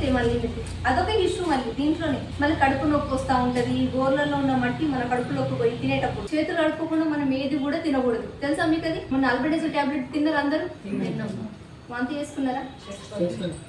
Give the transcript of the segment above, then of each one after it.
అయిపోతాయి మళ్ళీ మీకు అదొక ఇష్యూ మళ్ళీ దీంట్లోనే మళ్ళీ కడుపు నొప్పి వస్తూ ఉంటది గోర్లలో ఉన్న మట్టి మన కడుపులోకి పోయి తినేటప్పుడు చేతులు కడుక్కోకుండా మనం ఏది కూడా తినకూడదు. తెలుసా మీకు అది? మన అల్బడేజ్ టాబ్లెట్ తిన్నారు అందరూ? వాంతి చేసుకున్నారా?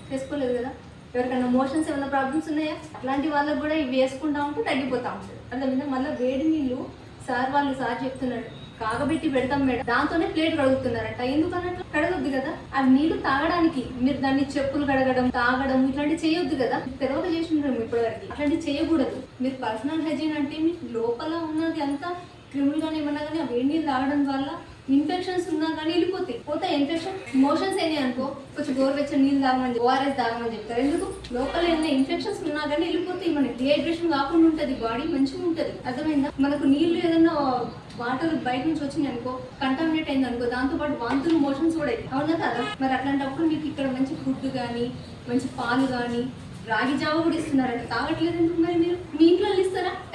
చేసుకోలేదు. కదా? ఎవరికైనా మోషన్స్ ఏమైనా ప్రాబ్లమ్స్ ఉన్నాయా? అట్లాంటి వాళ్ళకి కూడా ఇవి వేసుకుంటా ఉంటే తగ్గిపోతా ఉంటుంది. అర్థమైందా మళ్ళీ వేడి నీళ్ళు సార్ వాళ్ళు సార్ చెప్తున్నాడు కాగబెట్టి పెడతాం మేడం. దాంతోనే ప్లేట్ కడుగుతున్నారట. ఎందుకు అన్నట్లు కడగొద్దు కదా. ఆ నీళ్ళు తాగడానికి మీరు దాన్ని చెప్పులు కడగడం తాగడం ఇట్లాంటివి చేయొద్దు కదా. తెరవక ఇప్పటి ఇప్పటివరకు. అట్లాంటివి చేయకూడదు. మీరు పర్సనల్ హైజీన్ అంటే మీ లోపల ఉన్నది అంతా క్రిములు కానీ ఏమన్నా కానీ ఆ వేడి నీళ్ళు తాగడం వల్ల ఇన్ఫెక్షన్స్ ఉన్నా కానీ వెళ్ళిపోతాయి పోతే ఇన్ఫెక్షన్ మోషన్స్ అయినాయి అనుకో కొంచెం గోరువెచ్చని నీళ్ళు తాగమని ఓఆర్ఎస్ తాగమని చెప్తారు. ఎందుకు? లోపల ఏమైనా ఇన్ఫెక్షన్స్ ఉన్నా కానీ వెళ్ళిపోతాయి మనకి. డిహైడ్రేషన్ కాకుండా ఉంటుంది బాడీ మంచిగా ఉంటుంది. అర్థమైందా? మనకు నీళ్ళు ఏదైనా వాటర్ బయట నుంచి వచ్చింది అనుకో కంటామినేట్ అయింది అనుకో దాంతో పాటు వాంతులు మోషన్స్ కూడా అవునా కదా? మరి అట్లాంటప్పుడు మీకు ఇక్కడ మంచి ఫుడ్ కానీ మంచి పాలు కానీ రాగి జావ కూడా ఇస్తున్నారంట. తాగట్లేదు ఎందుకు మరి మీరు? మీ ఇంట్లో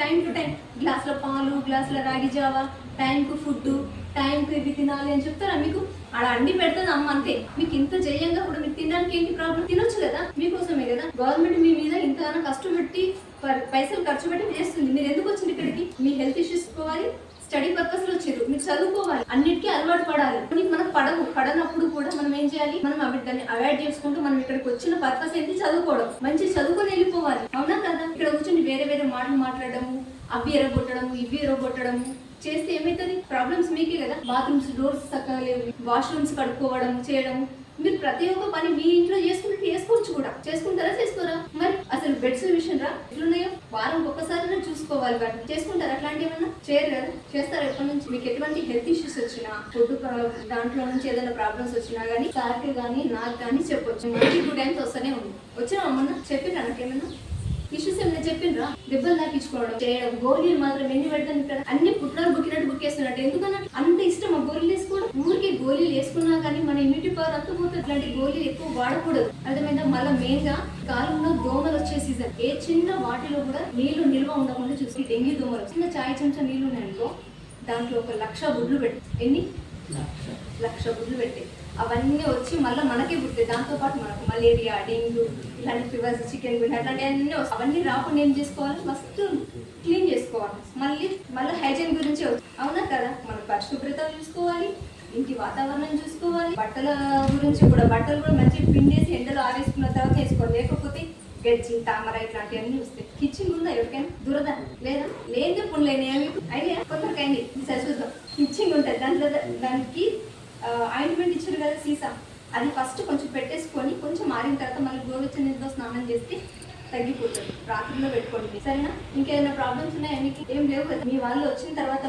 టైం టు టైం గ్లాసులో పాలు గ్లాసులో రాగి జావ టైంకు ఫుడ్ టైంకి ఇవి తినాలి అని చెప్తారా? మీకు అలా అన్ని పెడుతుంది అమ్మ అంతే. మీకు ఇంత జయంగా కూడా మీరు తినడానికి ఏంటి ప్రాబ్లం తినొచ్చు కదా? మీకోసమే కదా? గవర్నమెంట్ మీ మీద ఇంతగానో కష్టపెట్టి ప- పైసలు ఖర్చు పెట్టి చేస్తుంది. మీరు ఎందుకు వచ్చింది ఇక్కడికి? మీ హెల్త్ ఇష్యూస్ పోవాలి స్టడీ పర్పస్లో వచ్చారు మీరు చదువుకోవాలి. అన్నిటికీ అలవాటు పడాలి. మీకు మనకు పడవు. పడనప్పుడు కూడా మనం ఏం చేయాలి? మనం అవి దాన్ని అవాయిడ్ చేసుకుంటూ మనం ఇక్కడికి వచ్చిన పర్పస్ ఏంటి? చదువుకోవడం. మంచి చదువుకొని వెళ్ళిపోవాలి. అవునా కదా? ఇక్కడ కూర్చొని వేరే వేరే మాటలు మాట్లాడము అవి ఎరగొట్టడము ఇవి ఎరగొట్టడము చేస్తే ఏమవుతుంది ప్రాబ్లమ్స్ మీకే కదా? బాత్రూమ్స్ డోర్స్ చక్కగా లేవు. వాష్రూమ్స్ కడుక్కోవడం చేయడం. మీరు ప్రతి ఒక్క పని మీ ఇంట్లో చేసుకుంటే చేసుకోవచ్చు కూడా. చేసుకుంటారా చేసుకోరా? మరి అసలు బెడ్స్ విషయం రా ఎట్లున్నాయో? వారం ఒక్కసారి చేసుకోవాలి. వాటిని చేసుకుంటారా? అట్లాంటివి ఏమన్నా? చేయరు? కదా చేస్తారా? ఎప్పటి నుంచి? మీకు ఎటువంటి హెల్త్ ఇష్యూస్ వచ్చినా ఫుడ్ దాంట్లో నుంచి ఏదైనా ప్రాబ్లమ్స్ వచ్చినా కానీ సార్కి కానీ నాకు కానీ చెప్పొచ్చు. మళ్ళీ టూ టైమ్స్ వస్తూనే ఉంది. వచ్చినా అమ్మన్నా? చెప్పినా నాకేమన్నా? ఇష్యూస్ ఏమైనా చెప్పిండ్రా దెబ్బలు తాకించుకోవడం చేయడం గోళీలు మాత్రం ఎన్ని పెడతాను ఇక్కడ అన్ని పుట్టినారు బుక్కినట్టు బుక్ చేస్తున్నట్టు ఎందుకన్నా అంత ఇష్టం ఆ గోళీలు వేసుకోవడం? ఊరికి గోళీలు వేసుకున్నా కానీ మన ఇమ్యూనిటీ పవర్ అంత పోతుంది ఇట్లాంటి గోళీలు ఎక్కువ వాడకూడదు. అర్థమైందా? మళ్ళీ మెయిన్గా కాలంలో దోమలు వచ్చే సీజన్ ఏ చిన్న వాటిలో కూడా నీళ్ళు నిల్వ ఉండకుండా చూసి డెంగ్యూ దోమలు. చిన్న చాయ్ చెంచా నీళ్ళు ఉన్నాయనుకో దాంట్లో ఒక లక్ష గుడ్లు పెట్టి ఎన్ని? లక్ష. లక్ష గుడ్లు పెట్టాయి అవన్నీ వచ్చి మళ్ళీ మనకే పుట్టాయి దాంతో పాటు మనకు మలేరియా డెంగ్యూ ఇలాంటి ఫీవర్స్ చికెన్ గుండె అట్లాంటివన్నీ అవన్నీ రాకుండా ఏం చేసుకోవాలి? ఫస్ట్ క్లీన్ చేసుకోవాలి. మళ్ళీ మళ్ళీ హైజీన్ గురించి అవునా కదా? మన పరిశుభ్రత చూసుకోవాలి ఇంటి వాతావరణం చూసుకోవాలి. బట్టల గురించి కూడా బట్టలు కూడా మంచి పిండేసి ఎండలో ఆరేసుకున్న తర్వాత వేసుకోవాలి లేకపోతే గజ్జి తామర ఇట్లాంటివన్నీ వస్తాయి. కిచెన్ ఉందా ఎవరికైనా? దురద లేదా? లేదు పుండ్లేని ఐడియా? కొందరికి అయింది సరి చూద్దాం. కిచెన్ ఉంటుంది. దాంట్లో దానికి ఆయింట్మెంట్ ఇచ్చారు కదా సీసా. అది ఫస్ట్ కొంచెం పెట్టేసుకొని కొంచెం మారిన తర్వాత మళ్ళీ గోరువెచ్చని నీటితో స్నానం చేస్తే తగ్గిపోతుంది. రాత్రిలో పెట్టుకోండి. సరేనా? ఇంకేదైనా ప్రాబ్లమ్స్ ఉన్నాయా మీకు? ఏం లేవు కదా. మీ వాళ్ళు వచ్చిన తర్వాత